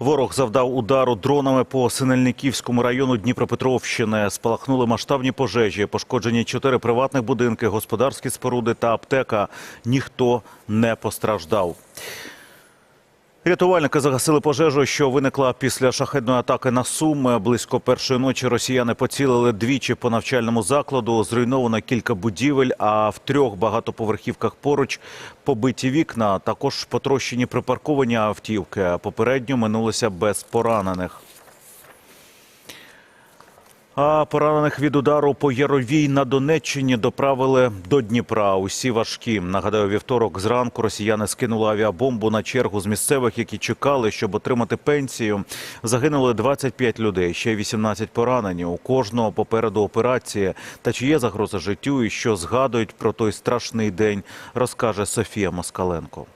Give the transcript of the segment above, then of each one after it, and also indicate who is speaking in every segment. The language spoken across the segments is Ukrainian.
Speaker 1: Ворог завдав удару дронами по Синельниківському району Дніпропетровщини. Спалахнули масштабні пожежі, пошкоджені чотири приватних будинки, господарські споруди та аптека. Ніхто не постраждав. Рятувальники загасили пожежу, що виникла після шахедної атаки на Суми. Близько першої ночі росіяни поцілили двічі по навчальному закладу. Зруйновано кілька будівель, а в трьох багатоповерхівках поруч побиті вікна. Також потрощені припарковані автівки. Попередньо минулися без поранених. А поранених від удару по Яровій на Донеччині доправили до Дніпра. Усі важкі. Нагадаю, вівторок зранку росіяни скинули авіабомбу на чергу з місцевих, які чекали, щоб отримати пенсію. Загинули 25 людей, ще 18 поранені. У кожного попереду операції. Та чи є загроза життю і що згадують про той страшний день, розкаже Софія Москаленко.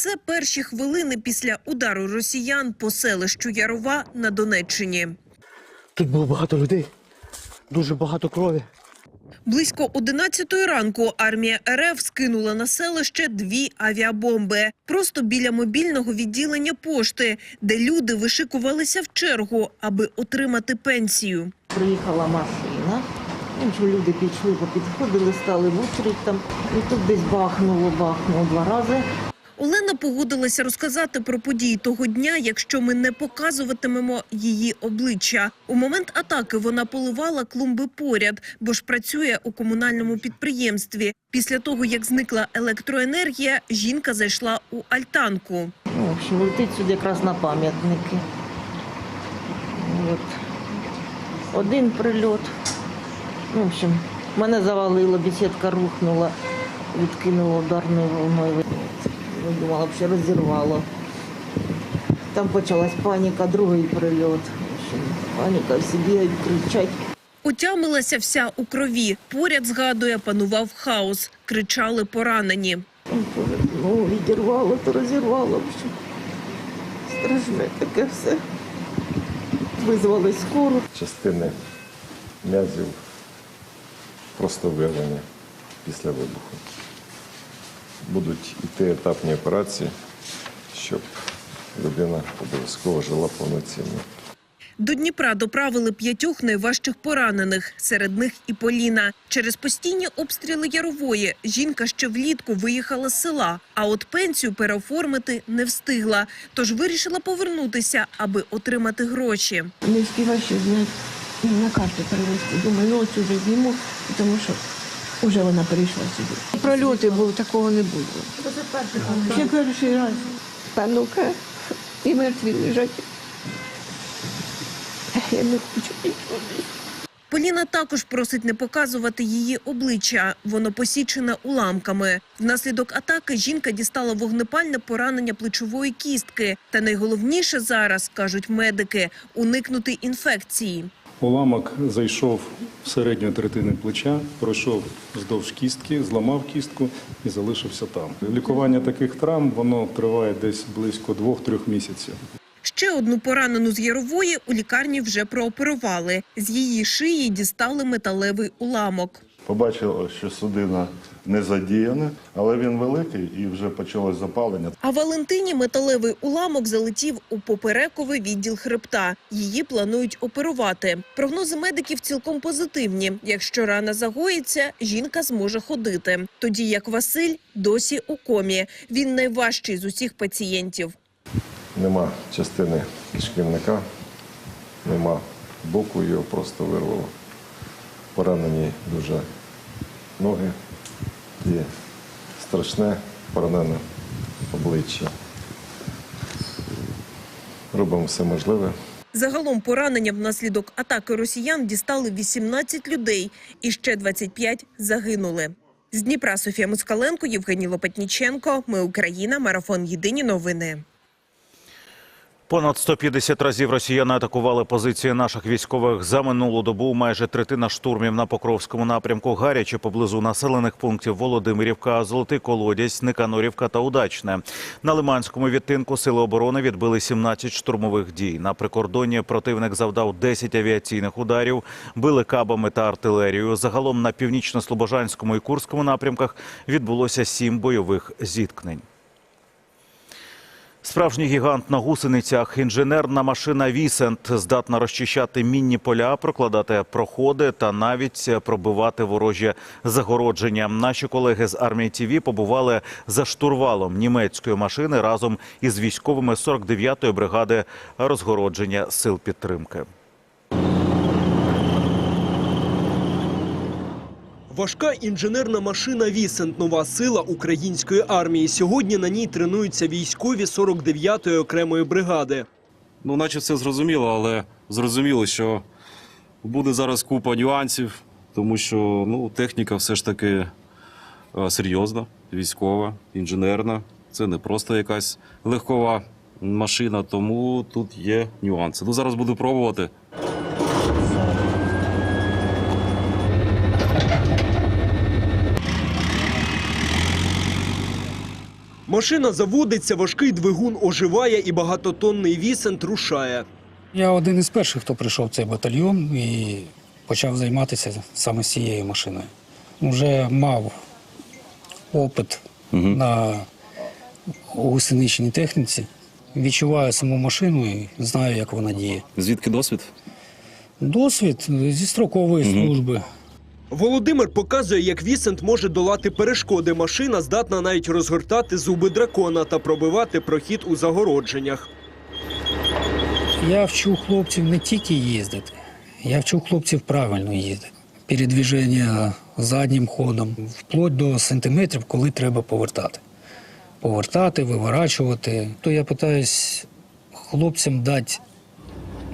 Speaker 2: Це перші хвилини після удару росіян по селищу Ярова на Донеччині.
Speaker 3: Тут було багато людей, дуже багато крові.
Speaker 2: Близько 11 ранку армія РФ скинула на селище дві авіабомби просто біля мобільного відділення пошти, де люди вишикувалися в чергу, аби отримати пенсію.
Speaker 4: Приїхала машина. Інші люди пішли, попідходили, стали в очередь там. І тут десь бахнуло, бахнуло два рази.
Speaker 2: Олена погодилася розказати про події того дня, якщо ми не показуватимемо її обличчя. У момент атаки вона поливала клумби поряд, бо ж працює у комунальному підприємстві. Після того, як зникла електроенергія, жінка зайшла у альтанку.
Speaker 4: Ну, летить сюди якраз на пам'ятники. Один прильот. Ну, в общем, мене завалило, бесідка рухнула, відкинуло ударною волною. Ну, ще розірвало. Там почалась паніка, другий прильот. Паніка, всі бігають, кричать.
Speaker 2: Отямилася вся у крові. Поряд згадує, панував хаос. Кричали поранені.
Speaker 4: Ну, відірвало, то розірвало. Страшне таке все. Визвали скору.
Speaker 5: частини м'язів просто вирвані після вибуху. Будуть йти етапні операції, щоб людина обов'язково жила повноцінно.
Speaker 2: До Дніпра доправили п'ятьох найважчих поранених, серед них і Поліна. Через постійні обстріли Ярової жінка ще влітку виїхала з села, а от пенсію переоформити не встигла. Тож вирішила повернутися, аби отримати гроші.
Speaker 6: не встигаю ще зняти на карту перевести. Думаю, ну ось уже зніму, тому що вже вона перейшла сюди. Прольоти були, такого не було. Ще перший раз. Панука і мертві лежать. Я не хочу нічого.
Speaker 2: Поліна також просить не показувати її обличчя. Воно посічене уламками. Внаслідок атаки жінка дістала вогнепальне поранення плечової кістки. Та найголовніше зараз, кажуть медики, уникнути інфекції.
Speaker 7: Уламок зайшов в середню третину плеча, пройшов вздовж кістки, зламав кістку і залишився там. Лікування таких травм воно триває десь близько двох-трьох місяців.
Speaker 2: Ще одну поранену з Ярової у лікарні вже прооперували. З її шиї дістали металевий уламок.
Speaker 8: Побачили, що судина не задіяна, але він великий і вже почалось запалення.
Speaker 2: А Валентині металевий уламок залетів у поперековий відділ хребта. Її планують оперувати. Прогнози медиків цілком позитивні. Якщо рана загоїться, жінка зможе ходити. Тоді як Василь досі у комі. Він найважчий з усіх пацієнтів.
Speaker 5: Нема частини кишківника, нема боку, його просто вирвало. Поранені дуже ноги і страшне поранене обличчя. Робимо все можливе.
Speaker 2: Загалом поранення внаслідок атаки росіян дістали 18 людей і ще 25 загинули. З Дніпра Софія Москаленко, Євгеній Лопатніченко. Ми Україна. Марафон. Єдині новини.
Speaker 1: Понад 150 разів росіяни атакували позиції наших військових за минулу добу. Майже третина штурмів на Покровському напрямку гаряче поблизу населених пунктів Володимирівка, Золотий Колодязь, Никанорівка та Удачне. На Лиманському відтинку сили оборони відбили 17 штурмових дій. На прикордонні противник завдав 10 авіаційних ударів, били кабами та артилерією. Загалом на північно-слобожанському і Курському напрямках відбулося 7 бойових зіткнень. Справжній гігант на гусеницях, інженерна машина Вісент здатна розчищати мінні поля, прокладати проходи та навіть пробивати ворожі загородження. Наші колеги з армії ТІВІ побували за штурвалом німецької машини разом із військовими 49-ї бригади розгородження сил підтримки.
Speaker 9: Важка інженерна машина «Вісент» – нова сила української армії. Сьогодні на ній тренуються військові 49-ї окремої бригади.
Speaker 10: Ну, наче все зрозуміло, але зрозуміло, що буде зараз купа нюансів, тому що ну, техніка все ж таки е, серйозна, військова, інженерна. Це не просто якась легкова машина, тому тут є нюанси. Ну, зараз буду пробувати.
Speaker 9: Машина заводиться, важкий двигун оживає і багатотонний «Вісент» рушає.
Speaker 11: Я один із перших, хто прийшов в цей батальйон і почав займатися саме з цією машиною. Вже мав опит на гусеничній техніці. Відчуваю саму машину і знаю, як вона діє.
Speaker 10: Звідки досвід?
Speaker 11: Досвід зі строкової служби.
Speaker 9: Володимир показує, як «Вісент» може долати перешкоди. Машина здатна навіть розгортати зуби дракона та пробивати прохід у загородженнях.
Speaker 11: Я вчу хлопців не тільки їздити, я вчу хлопців правильно їздити. Передвіження заднім ходом, вплоть до сантиметрів, коли треба повертати. Повертати, виворачувати. То я питаюсь хлопцям дати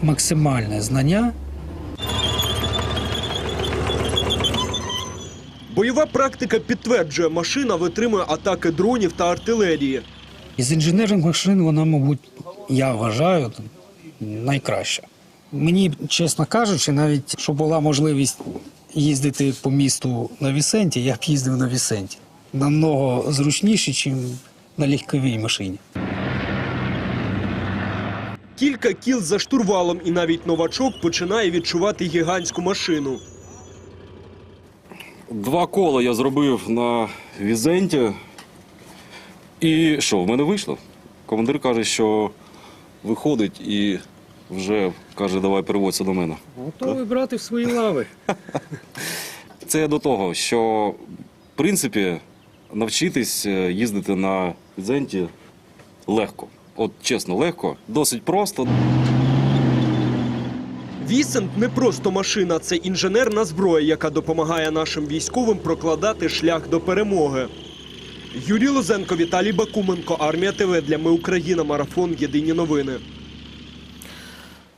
Speaker 11: максимальне знання.
Speaker 9: Бойова практика підтверджує, машина витримує атаки дронів та артилерії.
Speaker 11: Із інженерних машин вона, мабуть, я вважаю, найкраща. Мені, чесно кажучи, навіть щоб була можливість їздити по місту на Вісенті, я б їздив на Вісенті. Намного зручніше, ніж на легковій машині.
Speaker 9: Кілька кіл за штурвалом, і навіть новачок починає відчувати гігантську машину.
Speaker 10: Два кола я зробив на Візенті. І що, в мене вийшло? Командир каже, що виходить і вже каже, давай переводься до мене.
Speaker 11: Готовий брати в свої лави.
Speaker 10: Це до того, що в принципі навчитись е, їздити на Візенті легко. От чесно, легко, досить просто.
Speaker 9: Вісент не просто машина, це інженерна зброя, яка допомагає нашим військовим прокладати шлях до перемоги. Юрій Лозенко, Віталій Бакуменко, Армія ТВ для Ми Україна. Марафон. Єдині новини.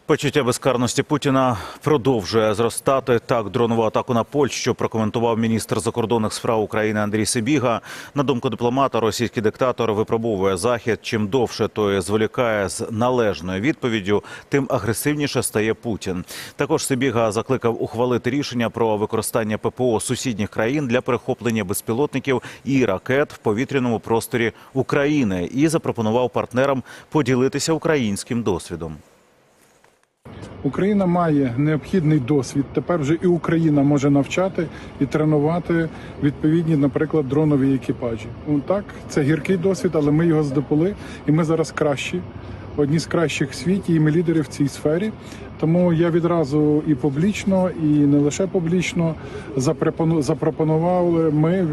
Speaker 1: Почуття безкарності Путіна продовжує зростати. Так, дронову атаку на Польщу прокоментував міністр закордонних справ України Андрій Сибіга. На думку дипломата, російський диктатор випробовує захід. Чим довше той зволікає з належною відповіддю, тим агресивніше стає Путін. Також Сибіга закликав ухвалити рішення про використання ППО сусідніх країн для перехоплення безпілотників і ракет в повітряному просторі України і запропонував партнерам поділитися українським досвідом.
Speaker 12: Україна має необхідний досвід. Тепер вже і Україна може навчати і тренувати відповідні, наприклад, дронові екіпажі. Так, це гіркий досвід, але ми його здобули, і ми зараз кращі. Одні з кращих в світі, і ми лідери в цій сфері. Тому я відразу і публічно, і не лише публічно запропону- запропонував ми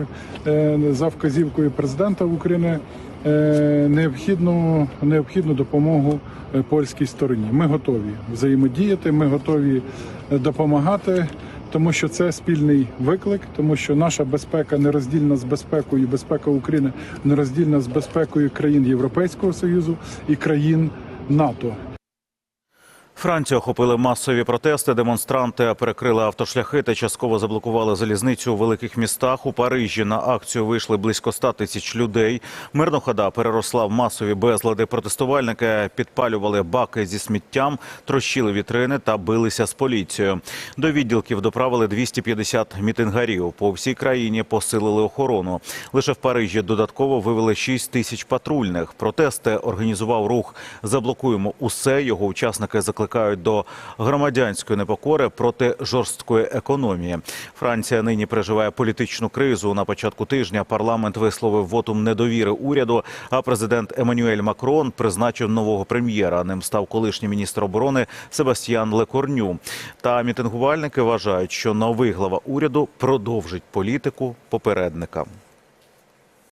Speaker 12: е, за вказівкою президента України е, необхідну, необхідну допомогу е, польській стороні. Ми готові взаємодіяти, ми готові допомагати. Тому що це спільний виклик, тому що наша безпека нероздільна з безпекою, безпека України нероздільна з безпекою країн Європейського Союзу і країн НАТО.
Speaker 1: Францію охопили масові протести. Демонстранти перекрили автошляхи та частково заблокували залізницю у великих містах. У Парижі на акцію вийшли близько 100 тисяч людей. Мирна хода переросла в масові безлади. Протестувальники підпалювали баки зі сміттям, трощили вітрини та билися з поліцією. До відділків доправили 250 мітингарів. По всій країні посилили охорону. Лише в Парижі додатково вивели 6 тисяч патрульних. Протести організував рух «Заблокуємо усе». Його учасники закликають до громадянської непокори проти жорсткої економії. Франція нині переживає політичну кризу. На початку тижня парламент висловив вотум недовіри уряду, а президент Еммануель Макрон призначив нового прем'єра. Ним став колишній міністр оборони Себастьян Лекорню. Та мітингувальники вважають, що новий глава уряду продовжить політику попередника.